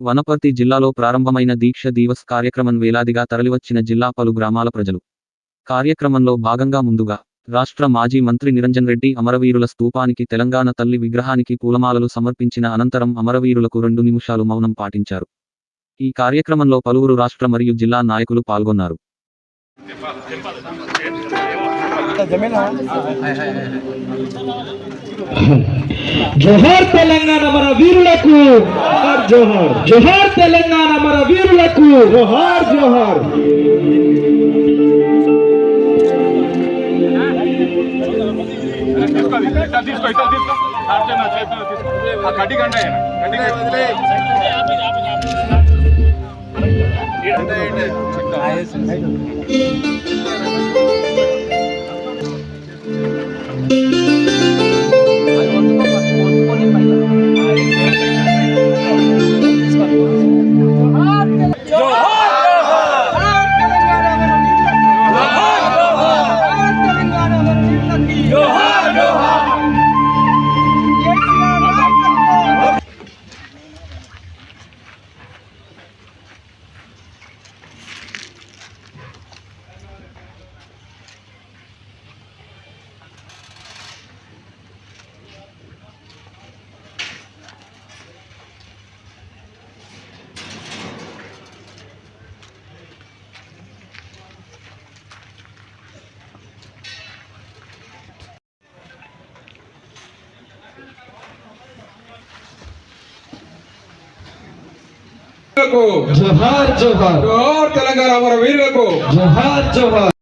వనపర్తి జిల్లాలో ప్రారంభమైన దీక్ష దివస్ కార్యక్రమం వేలాదిగా తరలివచ్చిన జిల్లా పలు గ్రామాల ప్రజలు. కార్యక్రమంలో భాగంగా ముందుగా రాష్ట్ర మాజీ మంత్రి నిరంజన్ రెడ్డి అమరవీరుల స్తూపానికి తెలంగాణ తల్లి విగ్రహానికి పూలమాలలు సమర్పించిన అనంతరం అమరవీరులకు రెండు నిమిషాలు మౌనం పాటించారు. ఈ కార్యక్రమంలో పలువురు రాష్ట్ర మరియు జిల్లా నాయకులు పాల్గొన్నారు. జోహార్ తెలంగాణ మన వీరులకు జోహార్. జోహార్ తెలంగాణ మన వీరులకు. జోహార్ జోహార్. తీసుకో గంట జోహార్ జోహార్ జోహార్ తెలంగాణ అమర వీరులకు జోహార్ జోహార్